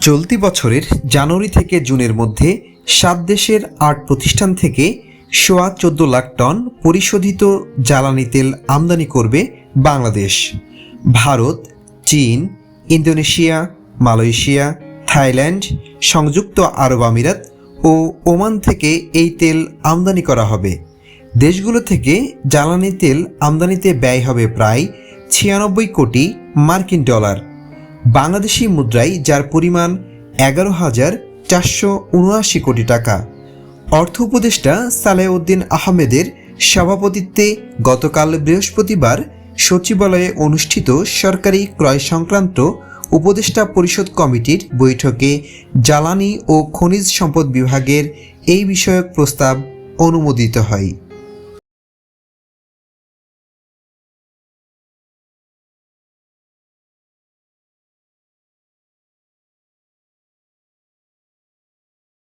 চলতি বছরের জানুয়ারি থেকে জুনের মধ্যে সাত দেশের আট প্রতিষ্ঠান থেকে সোয়া চোদ্দ লাখ টন পরিশোধিত জ্বালানি তেল আমদানি করবে বাংলাদেশ। ভারত, চীন, ইন্দোনেশিয়া, মালয়েশিয়া, থাইল্যান্ড, সংযুক্ত আরব আমিরাত ও ওমান থেকে এই তেল আমদানি করা হবে। দেশগুলো থেকে জ্বালানি তেল আমদানিতে ব্যয় হবে প্রায় ছিয়ানব্বই কোটি মার্কিন ডলার। বাংলাদেশি মুদ্রায় যার পরিমাণ এগারো হাজার চারশো উনআশি কোটি টাকা। অর্থ উপদেষ্টা সালেউদ্দিন আহমেদের সভাপতিত্বে গতকাল বৃহস্পতিবার সচিবালয়ে অনুষ্ঠিত সরকারি ক্রয় সংক্রান্ত উপদেষ্টা পরিষদ কমিটির বৈঠকে জ্বালানি ও খনিজ সম্পদ বিভাগের এই বিষয়ক প্রস্তাব অনুমোদিত হয়।